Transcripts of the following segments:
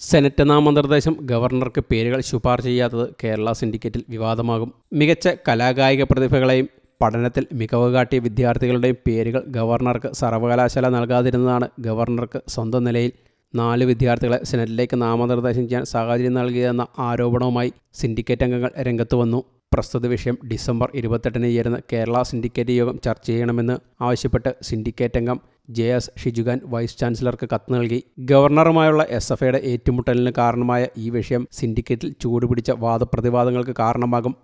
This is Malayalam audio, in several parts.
സെനറ്റ് നാമനിർദ്ദേശം ഗവർണർക്ക് പേരുകൾ ശുപാർശ ചെയ്യാത്തത് കേരള സിൻഡിക്കേറ്റിൽ വിവാദമാകും. മികച്ച കലാകായിക പ്രതിഭകളെയും പഠനത്തിൽ മികവ് കാട്ടിയ വിദ്യാർത്ഥികളുടെയും പേരുകൾ ഗവർണർക്ക് സർവകലാശാല നൽകാതിരുന്നതാണ്. ഗവർണർക്ക് സ്വന്തം നിലയിൽ നാല് വിദ്യാർത്ഥികളെ സെനറ്റിലേക്ക് നാമനിർദ്ദേശം ചെയ്യാൻ സാഹചര്യം നൽകിയതെന്ന ആരോപണവുമായി സിൻഡിക്കേറ്റ് അംഗങ്ങൾ രംഗത്ത് വന്നു. പ്രസ്തുത വിഷയം ഡിസംബർ ഇരുപത്തെട്ടിന് ചേരുന്ന കേരള സിൻഡിക്കേറ്റ് യോഗം ചർച്ച ചെയ്യണമെന്ന് ആവശ്യപ്പെട്ട് സിൻഡിക്കേറ്റ് അംഗം ജെ എസ് ഷിജുഖാൻ വൈസ് ചാൻസലർക്ക് കത്ത് നൽകി. ഗവർണറുമായുള്ള എസ് എഫ് ഐയുടെ ഏറ്റുമുട്ടലിന് കാരണമായ ഈ വിഷയം സിൻഡിക്കേറ്റിൽ ചൂടുപിടിച്ച വാദപ്രതിവാദങ്ങൾക്ക് കാരണമാകും.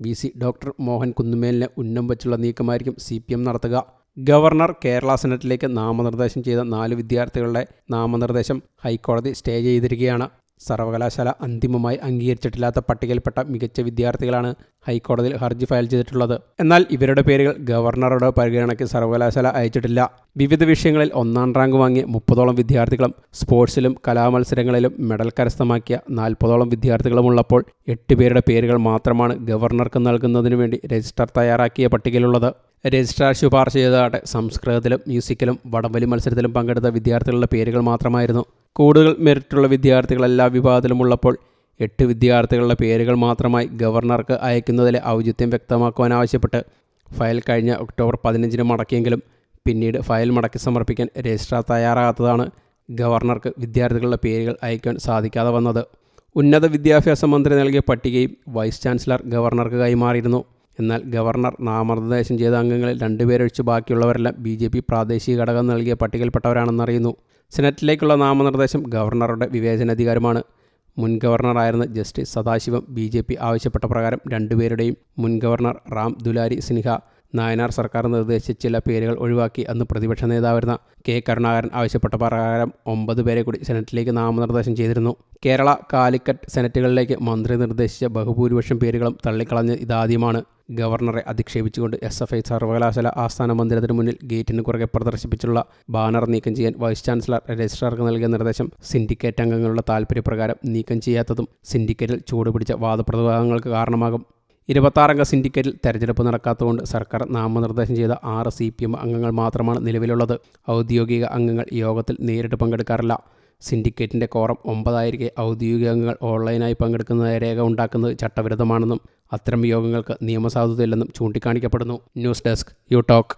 വി സി ഡോക്ടർ മോഹൻ കുന്നുമേലിനെ ഉന്നം വച്ചുള്ള നീക്കമായിരിക്കും സി പി എം നടത്തുക. ഗവർണർ കേരള സെനറ്റിലേക്ക് നാമനിർദ്ദേശം ചെയ്ത നാല് വിദ്യാർത്ഥികളുടെ നാമനിർദ്ദേശം ഹൈക്കോടതി സ്റ്റേ ചെയ്തിരിക്കുകയാണ്. സർവകലാശാല അന്തിമമായി അംഗീകരിച്ചിട്ടില്ലാത്ത പട്ടികയിൽപ്പെട്ട മികച്ച വിദ്യാർത്ഥികളാണ് ഹൈക്കോടതിയിൽ ഹർജി ഫയൽ ചെയ്തിട്ടുള്ളത്. എന്നാൽ ഇവരുടെ പേരുകൾ ഗവർണറുടെ പരിഗണനയ്ക്ക് സർവകലാശാല അയച്ചിട്ടില്ല. വിവിധ വിഷയങ്ങളിൽ ഒന്നാം റാങ്ക് വാങ്ങിയ മുപ്പതോളം വിദ്യാർത്ഥികളും സ്പോർട്സിലും കലാമത്സരങ്ങളിലും മെഡൽ കരസ്ഥമാക്കിയ നാൽപ്പതോളം വിദ്യാർത്ഥികളുമുള്ളപ്പോൾ എട്ട് പേരുടെ പേരുകൾ മാത്രമാണ് ഗവർണർക്ക് നൽകുന്നതിനു വേണ്ടി രജിസ്റ്റർ തയ്യാറാക്കിയ പട്ടികയിലുള്ളത്. രജിസ്ട്രാർ ശുപാർശ ചെയ്തതാട്ടെ സംസ്കൃതത്തിലും മ്യൂസിക്കിലും വടംവലി മത്സരത്തിലും പങ്കെടുത്ത വിദ്യാർത്ഥികളുടെ പേരുകൾ മാത്രമായിരുന്നു. കൂടുതൽ മെറിറ്റുള്ള വിദ്യാർത്ഥികൾ എല്ലാ വിഭാഗത്തിലുമുള്ളപ്പോൾ എട്ട് വിദ്യാർത്ഥികളുടെ പേരുകൾ മാത്രമായി ഗവർണർക്ക് അയക്കുന്നതിലെ ഔചിത്യം വ്യക്തമാക്കുവാൻ ആവശ്യപ്പെട്ട് ഫയൽ കഴിഞ്ഞ ഒക്ടോബർ പതിനഞ്ചിന് മടക്കിയെങ്കിലും പിന്നീട് ഫയൽ മടക്കി സമർപ്പിക്കാൻ രജിസ്ട്രാർ തയ്യാറാകാത്തതാണ് ഗവർണർക്ക് വിദ്യാർത്ഥികളുടെ പേരുകൾ അയക്കാൻ സാധിക്കാതെ വന്നത്. ഉന്നത വിദ്യാഭ്യാസ മന്ത്രി നൽകിയ പട്ടികയും വൈസ് ചാൻസലർ ഗവർണർക്ക് കൈമാറിയിരുന്നു. എന്നാൽ ഗവർണർ നാമനിർദ്ദേശം ചെയ്ത അംഗങ്ങളിൽ രണ്ടുപേരൊഴിച്ച് ബാക്കിയുള്ളവരെല്ലാം ബി ജെ പി പ്രാദേശിക ഘടകം നൽകിയ പട്ടികയിൽപ്പെട്ടവരാണെന്നറിയുന്നു. സെനറ്റിലേക്കുള്ള നാമനിർദ്ദേശം ഗവർണറുടെ വിവേചനാധികാരമാണ്. മുൻ ഗവർണറായിരുന്ന justice Sadasivam B J P ആവശ്യപ്പെട്ട പ്രകാരം രണ്ടുപേരുടെയും മുൻ ഗവർണർ റാം ദുലാരി സിൻഹ നായനാർ സർക്കാർ നിർദ്ദേശിച്ച ചില പേരുകൾ ഒഴിവാക്കി അന്ന് പ്രതിപക്ഷ നേതാവായിരുന്ന കെ കരുണാകരൻ ആവശ്യപ്പെട്ട പ്രകാരം ഒമ്പത് പേരെ കൂടി സെനറ്റിലേക്ക് നാമനിർദ്ദേശം ചെയ്തിരുന്നു. കേരള കാലിക്കറ്റ് സെനറ്റുകളിലേക്ക് മന്ത്രി നിർദ്ദേശിച്ച ബഹുഭൂരിപക്ഷം പേരുകളും തള്ളിക്കളഞ്ഞ് ഇതാദ്യമാണ്. ഗവർണറെ അധിക്ഷേപിച്ചുകൊണ്ട് എസ് എഫ് ഐ സർവകലാശാല ആസ്ഥാന മന്ദിരത്തിന് മുന്നിൽ ഗേറ്റിന് കുറുകെ പ്രദർശിപ്പിച്ചുള്ള ബാനർ നീക്കം ചെയ്യാൻ വൈസ് ചാൻസലർ രജിസ്ട്രാർക്ക് നൽകിയ നിർദ്ദേശം സിൻഡിക്കേറ്റ് അംഗങ്ങളുടെ താൽപര്യപ്രകാരം നീക്കം ചെയ്യാത്തതും സിൻഡിക്കേറ്റിൽ ചൂടുപിടിച്ച വാദപ്രതിവാദങ്ങൾക്ക് കാരണമാകും. ഇരുപത്താറംഗ സിൻഡിക്കേറ്റിൽ തെരഞ്ഞെടുപ്പ് നടക്കാത്തതുകൊണ്ട് സർക്കാർ നാമനിർദ്ദേശം ചെയ്ത ആറ് സി പി എം അംഗങ്ങൾ മാത്രമാണ് നിലവിലുള്ളത്. ഔദ്യോഗിക അംഗങ്ങൾ യോഗത്തിൽ നേരിട്ട് പങ്കെടുക്കാറില്ല. സിൻഡിക്കേറ്റിന്റെ കോറം ഒമ്പതായിരിക്കെ ഔദ്യോഗിക അംഗങ്ങൾ ഓൺലൈനായി പങ്കെടുക്കുന്ന രേഖ ഉണ്ടാക്കുന്നത് ചട്ടവിരുദ്ധമാണെന്നും അത്തരം യോഗങ്ങൾക്ക് നിയമസാധുതയില്ലെന്നും ചൂണ്ടിക്കാണിക്കപ്പെടുന്നു. News desk you talk.